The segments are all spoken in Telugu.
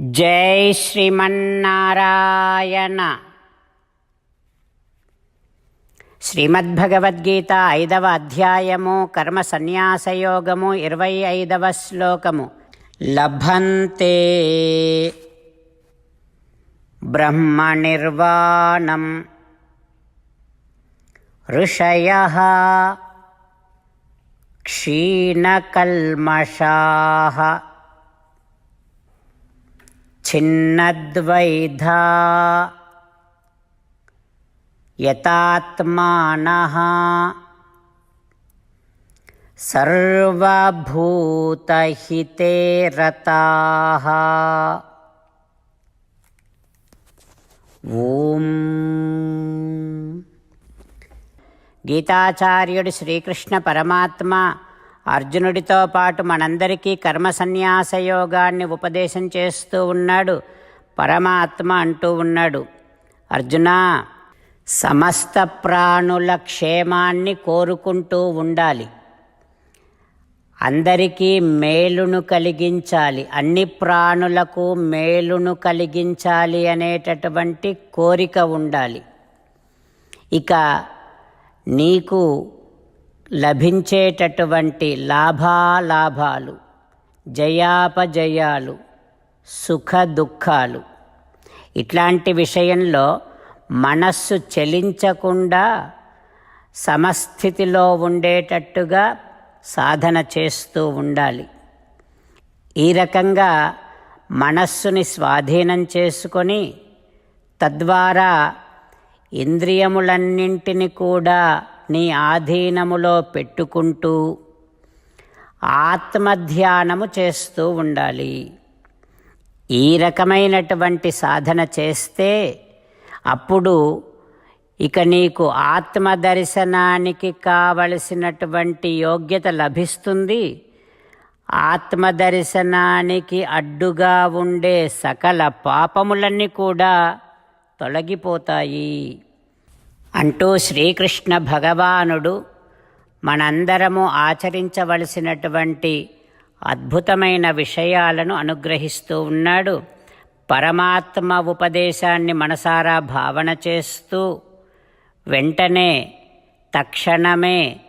జై శ్రీమన్నారాయణ. శ్రీమద్భగవద్గీత ఐదవ అధ్యాయము కర్మ సన్యాసయోగము ఇరవై ఐదవ శ్లోకము. లభంతే బ్రహ్మ నిర్వాణం ఋషయ క్షీణకల్మషా. छिन्नद्वैधा यतात्मानः सर्वभूतहिते रताः ఓం గీతాచార్యుడు శ్రీకృష్ణ పరమాత్మ అర్జునుడితో పాటు మనందరికీ కర్మ సన్యాస యోగాన్ని ఉపదేశం చేస్తూ ఉన్నాడు. పరమాత్మ అంటూ ఉన్నాడు. అర్జున సమస్త ప్రాణుల క్షేమాన్ని కోరుకుంటూ ఉండాలి. అందరికీ మేలును కలిగించాలి. అన్ని ప్రాణులకు మేలును కలిగించాలి అనేటటువంటి కోరిక ఉండాలి. ఇక నీకు లభించేటటువంటి లాభాలాభాలు జయాపజయాలు సుఖ దుఃఖాలు ఇట్లాంటి విషయంలో మనస్సు చలించకుండా సమస్థితిలో ఉండేటట్టుగా సాధన చేస్తూ ఉండాలి. ఈ రకంగా మనస్సుని స్వాధీనం చేసుకొని తద్వారా ఇంద్రియములన్నింటిని కూడా నీ ఆధీనములో పెట్టుకుంటూ ఆత్మధ్యానము చేస్తూ ఉండాలి. ఈ రకమైనటువంటి సాధన చేస్తే అప్పుడు ఇక నీకు ఆత్మ దర్శనానికి కావలసినటువంటి యోగ్యత లభిస్తుంది. ఆత్మ దర్శనానికి అడ్డుగా ఉండే సకల పాపములన్నీ కూడా తొలగిపోతాయి. అంటూ శ్రీకృష్ణ భగవానుడు మనందరము ఆచరించవలసినటువంటి అద్భుతమైన విషయాలను అనుగ్రహిస్తూ ఉన్నాడు. పరమాత్మ ఉపదేశాన్ని మనసారా భావన చేస్తూ వెంటనే తక్షణమే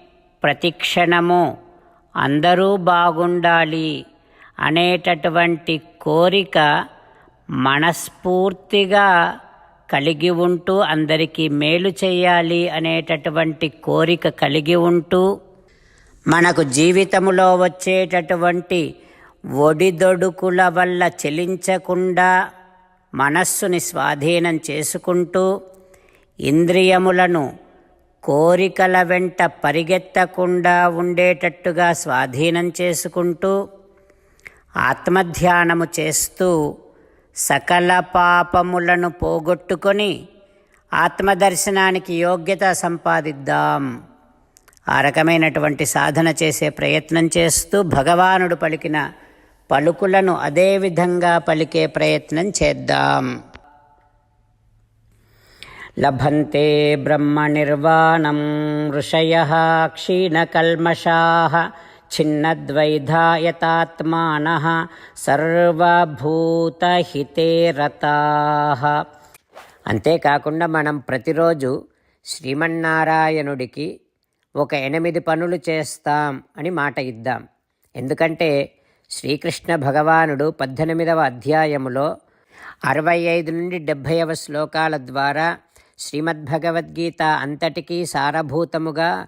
ప్రతిక్షణము అందరూ బాగుండాలి అనేటటువంటి కోరిక మనస్ఫూర్తిగా కలిగి ఉంటూ అందరికీ మేలు చేయాలి అనేటటువంటి కోరిక కలిగి ఉంటూ మనకు జీవితములో వచ్చేటటువంటి ఒడిదొడుకుల వల్ల చెలించకుండా మనస్సుని స్వాధీనం చేసుకుంటూ ఇంద్రియములను కోరికల వెంట పరిగెత్తకుండా ఉండేటట్టుగా స్వాధీనం చేసుకుంటూ ఆత్మధ్యానము చేస్తూ సకల పాపములను పోగొట్టుకొని ఆత్మదర్శనానికి యోగ్యత సంపాదిద్దాం. ఆ రకమైనటువంటి సాధన చేసే ప్రయత్నం చేస్తూ భగవానుడు పలికిన పలుకులను అదే విధంగా పలికే ప్రయత్నం చేద్దాం. లభంతే బ్రహ్మ నిర్వాణం ఋషయ క్షీణకల్మషా ఛిన్నద్వైధాయతాత్మాన సర్వభూతహితే రతా అంతేకాకుండా మనం ప్రతిరోజు శ్రీమన్నారాయణుడికి ఒక ఎనిమిది పనులు చేస్తాం అని మాట ఇద్దాం. ఎందుకంటే శ్రీకృష్ణ భగవానుడు పద్దెనిమిదవ అధ్యాయములో అరవై ఐదు నుండి డెబ్భైవ శ్లోకాల ద్వారా శ్రీమద్భగవద్గీత అంతటికీ సారభూతముగా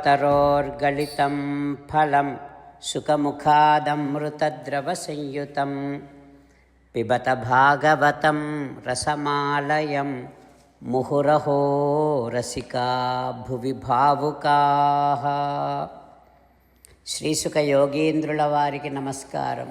నిగమకల్పతరోర్గళితం ఫలం సుఖముఖాదమృతద్రవసంయుతం పిబత భాగవతం రసమాలయం ముహురహో రసికా భువి భావుకా శ్రీసుఖ యోగీంద్రుల వారికి నమస్కారం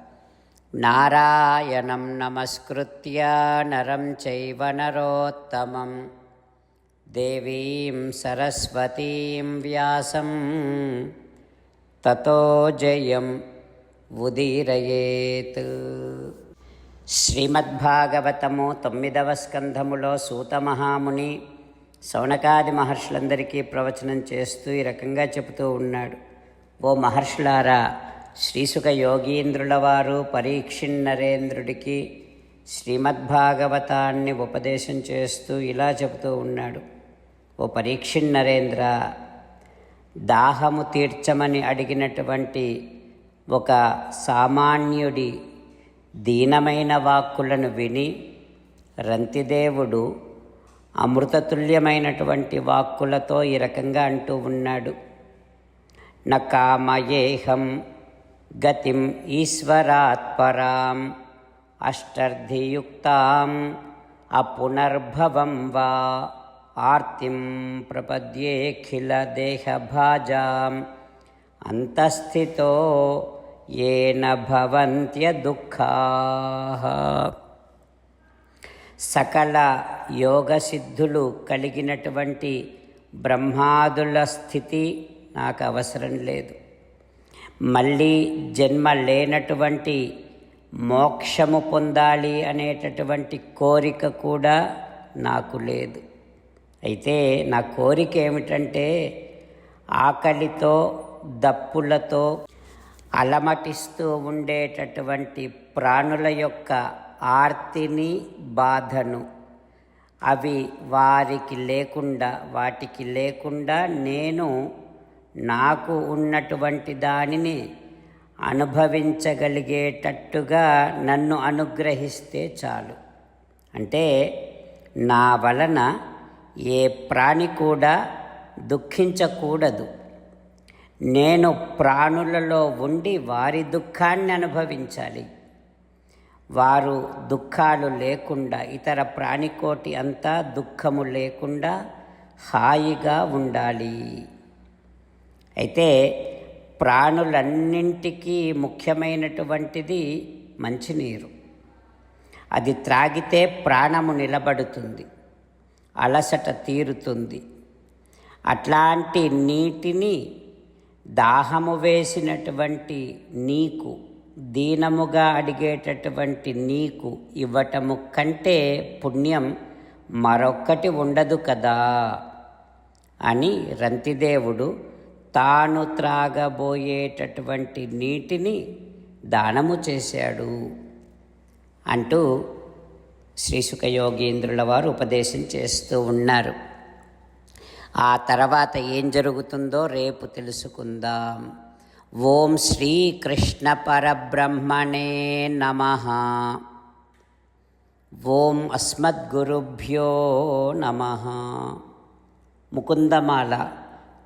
నారాయణం నమస్కృత్య నరం చైవ నరోత్తమం దేవీం సరస్వతీం వ్యాసం తతో జయం ఉదీరయేత్ శ్రీమద్భాగవతము తొమ్మిదవ స్కంధములో సూతమహాముని సౌనకాది మహర్షులందరికీ ప్రవచనం చేస్తూ ఈ రకంగా చెబుతూ ఉన్నాడు. ఓ మహర్షులారా శ్రీసుఖ యోగీంద్రుల వారు పరీక్షిన్నరేంద్రుడికి శ్రీమద్భాగవతాన్ని ఉపదేశం చేస్తూ ఇలా చెబుతూ ఉన్నాడు. ఓ పరీక్షిన్నరేంద్ర దాహము తీర్చమని అడిగినటువంటి ఒక సామాన్యుడి దీనమైన వాక్కులను విని రంతిదేవుడు అమృతతుల్యమైనటువంటి వాక్కులతో ఈ రకంగా అంటూ ఉన్నాడు. నకామయేహం గతిం ఈశ్వరాత్పరాం అష్టర్ధియుక్తాం అపునర్భవం వా ఆర్తిం ప్రపద్యేఖిల దేహభాజాం అంతస్థితో ఏన భవంత్య దుఃఖా సకల యోగసిద్ధులు కలిగినటువంటి బ్రహ్మాదుల స్థితి నాకు అవసరం లేదు. మళ్ళీ జన్మ లేనటువంటి మోక్షము పొందాలి అనేటటువంటి కోరిక కూడా నాకు లేదు. అయితే నా కోరిక ఏమిటంటే ఆకలితో దప్పులతో అలమటిస్తూ ఉండేటటువంటి ప్రాణుల యొక్క ఆర్తిని బాధను అవి వారికి లేకుండా వాటికి లేకుండా నేను నాకు ఉన్నటువంటి దానిని అనుభవించగలిగేటట్టుగా నన్ను అనుగ్రహిస్తే చాలు. అంటే నా వలన ఏ ప్రాణి కూడా దుఃఖించకూడదు. నేను ప్రాణులలో ఉండి వారి దుఃఖాన్ని అనుభవించాలి. వారు దుఃఖాలు లేకుండా ఇతర ప్రాణికోటి అంతా దుఃఖము లేకుండా హాయిగా ఉండాలి. అయితే ప్రాణులన్నింటికీ ముఖ్యమైనటువంటిది మంచినీరు. అది త్రాగితే ప్రాణము నిలబడుతుంది అలసట తీరుతుంది. అట్లాంటి నీటిని దాహము వేసినటువంటి నీకు దీనముగా అడిగేటటువంటి నీకు ఇవ్వటము కంటే పుణ్యం మరొక్కటి ఉండదు కదా అని రంతిదేవుడు తాను త్రాగబోయేటటువంటి నీటిని దానము చేశాడు అంటూ శ్రీసుఖ యోగేంద్రుల వారు ఉపదేశం చేస్తూ ఉన్నారు. ఆ తర్వాత ఏం జరుగుతుందో రేపు తెలుసుకుందాం. ఓం శ్రీకృష్ణ పరబ్రహ్మణే నమ. ఓం అస్మద్గురుభ్యో నమ. ముకుందమాల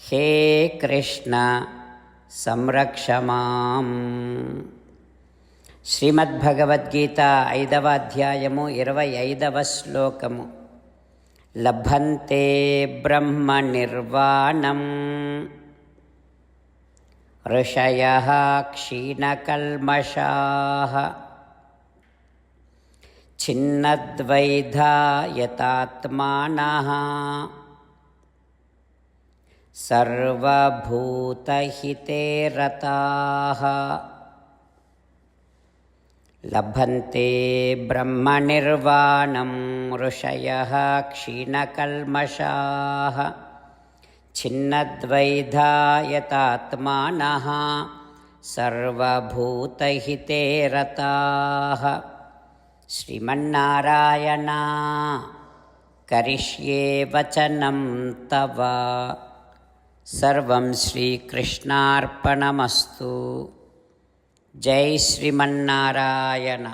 हे कृष्ण సంరక్ష మాం శ్రీమద్భగవద్గీత ఐదవ అధ్యాయము ఇరవై ఐదవ శ్లోకము లభంతే బ్రహ్మ నిర్వాణం ऋषयः क्षीणकल्मषाः छिन्नद्वैधायतात्मानः सर्वभूतहिते रताः। लभन्ते ब्रह्मनिर्वाणं ऋषयः क्षीणकल्मषाः छिन्नद्वैधायतात्मानः सर्वभूतहिते रताः। श्रीमन्नारायणा करिष्ये वचनं तव सर्वं श्रीकृष्णार्पणमस्तु। जय श्रीमन्नारायण